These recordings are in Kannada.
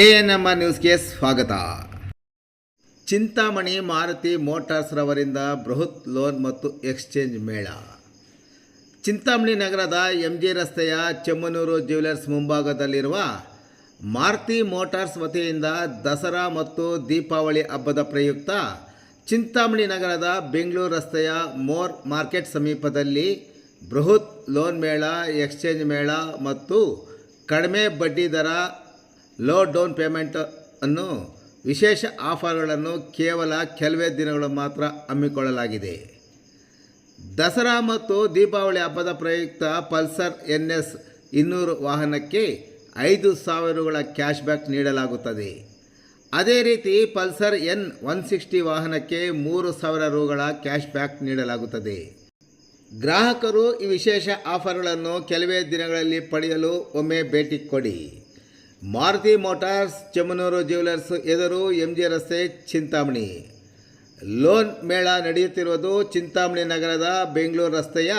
ಎ ಎನ್ ಎಂ ಆರ್ ನ್ಯೂಸ್ಗೆ ಸ್ವಾಗತ. ಚಿಂತಾಮಣಿ, ಮಾರುತಿ ಮೋಟಾರ್ಸ್ ರವರಿಂದ ಬೃಹತ್ ಲೋನ್ ಮತ್ತು ಎಕ್ಸ್ಚೇಂಜ್ ಮೇಳ. ಚಿಂತಾಮಣಿ ನಗರದ ಎಂ ಜಿ ರಸ್ತೆಯ ಚೆಮ್ಮನೂರು ಜ್ಯುವೆಲರ್ಸ್ ಮುಂಭಾಗದಲ್ಲಿರುವ ಮಾರುತಿ ಮೋಟಾರ್ಸ್ ವತಿಯಿಂದ ದಸರಾ ಮತ್ತು ದೀಪಾವಳಿ ಹಬ್ಬದ ಪ್ರಯುಕ್ತ ಚಿಂತಾಮಣಿ ನಗರದ ಬೆಂಗಳೂರು ರಸ್ತೆಯ ಮೋರ್ ಮಾರ್ಕೆಟ್ ಸಮೀಪದಲ್ಲಿ ಬೃಹತ್ ಲೋನ್ ಮೇಳ, ಎಕ್ಸ್ಚೇಂಜ್ ಮೇಳ ಮತ್ತು ಕಡಿಮೆ ಬಡ್ಡಿ ದರ ಲೋ ಡೌನ್ ಪೇಮೆಂಟ್ ಅನ್ನು ವಿಶೇಷ ಆಫರ್ಗಳನ್ನು ಕೇವಲ ಕೆಲವೇ ದಿನಗಳು ಮಾತ್ರ ಹಮ್ಮಿಕೊಳ್ಳಲಾಗಿದೆ. ದಸರಾ ಮತ್ತು ದೀಪಾವಳಿ ಹಬ್ಬದ ಪ್ರಯುಕ್ತ ಪಲ್ಸರ್ ಎನ್ ಎಸ್ ಇನ್ನೂರು ವಾಹನಕ್ಕೆ ಐದು ಸಾವಿರಗಳ ಕ್ಯಾಶ್ ಬ್ಯಾಕ್ ನೀಡಲಾಗುತ್ತದೆ. ಅದೇ ರೀತಿ ಪಲ್ಸರ್ ಎನ್ ಒನ್ ಸಿಕ್ಸ್ಟಿ ವಾಹನಕ್ಕೆ ಮೂರು ಸಾವಿರ ರುಗಳ ಕ್ಯಾಶ್ ಬ್ಯಾಕ್ ನೀಡಲಾಗುತ್ತದೆ. ಗ್ರಾಹಕರು ಈ ವಿಶೇಷ ಆಫರ್ಗಳನ್ನು ಕೆಲವೇ ದಿನಗಳಲ್ಲಿ ಪಡೆಯಲು ಒಮ್ಮೆ ಭೇಟಿ ಕೊಡಿ. ಮಾರುತಿ ಮೋಟಾರ್ಸ್ ಚಮ್ಮನೂರು ಜ್ಯುವೆಲರ್ಸ್ ಎದುರು ಎಂ ಜಿ ರಸ್ತೆ ಚಿಂತಾಮಣಿ. ಲೋನ್ ಮೇಳ ನಡೆಯುತ್ತಿರುವುದು ಚಿಂತಾಮಣಿ ನಗರದ ಬೆಂಗಳೂರು ರಸ್ತೆಯ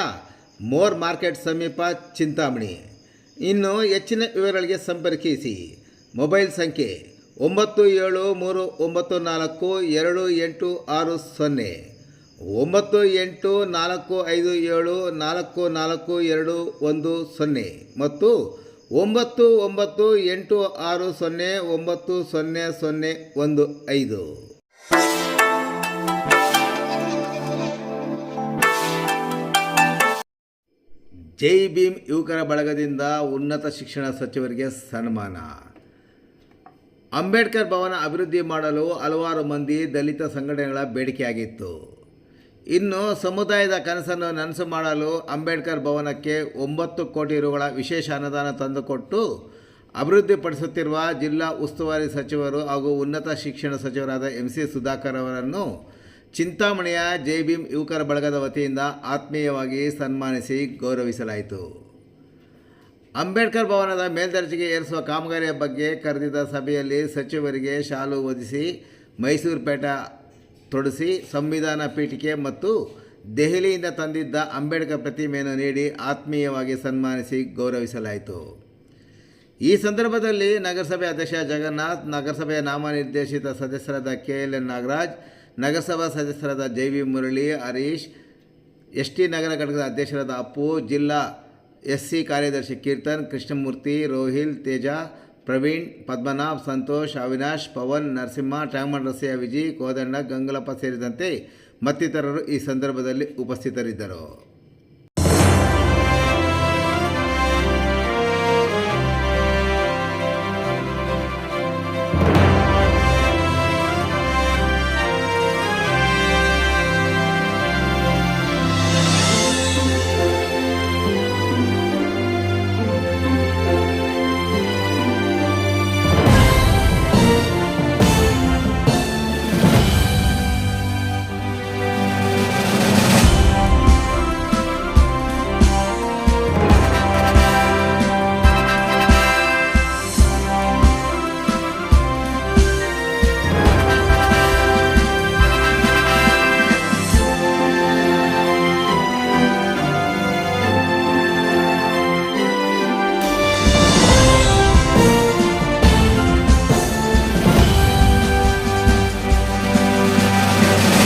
ಮೋರ್ ಮಾರ್ಕೆಟ್ ಸಮೀಪ ಚಿಂತಾಮಣಿ. ಇನ್ನು ಹೆಚ್ಚಿನ ವಿವರಗಳಿಗೆ ಸಂಪರ್ಕಿಸಿ. ಮೊಬೈಲ್ ಸಂಖ್ಯೆ ಒಂಬತ್ತು ಏಳು ಮೂರು ಒಂಬತ್ತು ನಾಲ್ಕು ಎರಡು ಎಂಟು ಆರು ಸೊನ್ನೆ. ಒಂಬತ್ತು ಎಂಟು ನಾಲ್ಕು ಐದು ಏಳು ನಾಲ್ಕು ನಾಲ್ಕು ಎರಡು ಒಂದು ಸೊನ್ನೆ. ಮತ್ತು ಒಂಬತ್ತು ಒಂಬತ್ತು, ಎಂಟು, ಆರು, ಸೊನ್ನೆ, ಒಂಬತ್ತು, ಸೊನ್ನೆ ಸೊನ್ನೆ, ಒಂದು, ಐದು. ಜೈ ಭೀಮ್ ಯುವಕರ ಬಳಗದಿಂದ ಉನ್ನತ ಶಿಕ್ಷಣ ಸಚಿವರಿಗೆ ಸನ್ಮಾನ. ಅಂಬೇಡ್ಕರ್ ಭವನ ಅಭಿವೃದ್ಧಿ ಮಾಡಲು ಹಲವಾರು ಮಂದಿ ದಲಿತ ಸಂಘಟನೆಗಳ ಬೇಡಿಕೆಯಾಗಿತ್ತು. ಇನ್ನು ಸಮುದಾಯದ ಕನಸನ್ನು ನನಸು ಮಾಡಲು ಅಂಬೇಡ್ಕರ್ ಭವನಕ್ಕೆ ಒಂಬತ್ತು ಕೋಟಿ ರುಗಳ ವಿಶೇಷ ಅನುದಾನ ತಂದುಕೊಟ್ಟು ಅಭಿವೃದ್ಧಿಪಡಿಸುತ್ತಿರುವ ಜಿಲ್ಲಾ ಉಸ್ತುವಾರಿ ಸಚಿವರು ಹಾಗೂ ಉನ್ನತ ಶಿಕ್ಷಣ ಸಚಿವರಾದ ಎಂ ಸಿ ಸುಧಾಕರ್ ಅವರನ್ನು ಚಿಂತಾಮಣಿಯ ಜೈ ಭೀಮ್ ಯುವಕರ ಬಳಗದ ವತಿಯಿಂದ ಆತ್ಮೀಯವಾಗಿ ಸನ್ಮಾನಿಸಿ ಗೌರವಿಸಲಾಯಿತು. ಅಂಬೇಡ್ಕರ್ ಭವನದ ಮೇಲ್ದರ್ಜೆಗೆ ಏರಿಸುವ ಕಾಮಗಾರಿಯ ಬಗ್ಗೆ ಕರೆದಿದ್ದ ಸಭೆಯಲ್ಲಿ ಸಚಿವರಿಗೆ ಶಾಲು ಹೊದಿಸಿ ಮೈಸೂರು ಪೇಟ ತೊಡಿಸಿ ಸಂವಿಧಾನ ಪೀಠಿಕೆ ಮತ್ತು ದೆಹಲಿಯಿಂದ ತಂದಿದ್ದ ಅಂಬೇಡ್ಕರ್ ಪ್ರತಿಮೆಯನ್ನು ನೀಡಿ ಆತ್ಮೀಯವಾಗಿ ಸನ್ಮಾನಿಸಿ ಗೌರವಿಸಲಾಯಿತು. ಈ ಸಂದರ್ಭದಲ್ಲಿ ನಗರಸಭೆ ಅಧ್ಯಕ್ಷ ಜಗನ್ನಾಥ್, ನಗರಸಭೆಯ ನಾಮನಿರ್ದೇಶಿತ ಸದಸ್ಯರಾದ ಕೆ ಎಲ್ ಎನ್ ನಾಗರಾಜ್, ನಗರಸಭಾ ಸದಸ್ಯರಾದ Jai V Murali, Harish S T ನಗರ ಘಟಕದ ಅಧ್ಯಕ್ಷರಾದ ಅಪ್ಪು, ಜಿಲ್ಲಾ ಎಸ್ ಸಿ ಕಾರ್ಯದರ್ಶಿ ಕೀರ್ತನ್, ಕೃಷ್ಣಮೂರ್ತಿ, ರೋಹಿಲ್, ತೇಜ ಪ್ರವೀಣ್, ಪದ್ಮನಾಭ್, ಸಂತೋಷ್, ಅವಿನಾಶ್, ಪವನ್, ನರಸಿಂಹ ಟ್ಯಾಂಗ್ಮನ್ ರಸಯ್ಯ ವಿಜಿ, ಕೋದಂಡ, ಗಂಗಲಪ್ಪ ಸೇರಿದಂತೆ ಮತ್ತಿತರರು ಈ ಸಂದರ್ಭದಲ್ಲಿ ಉಪಸ್ಥಿತರಿದ್ದರು.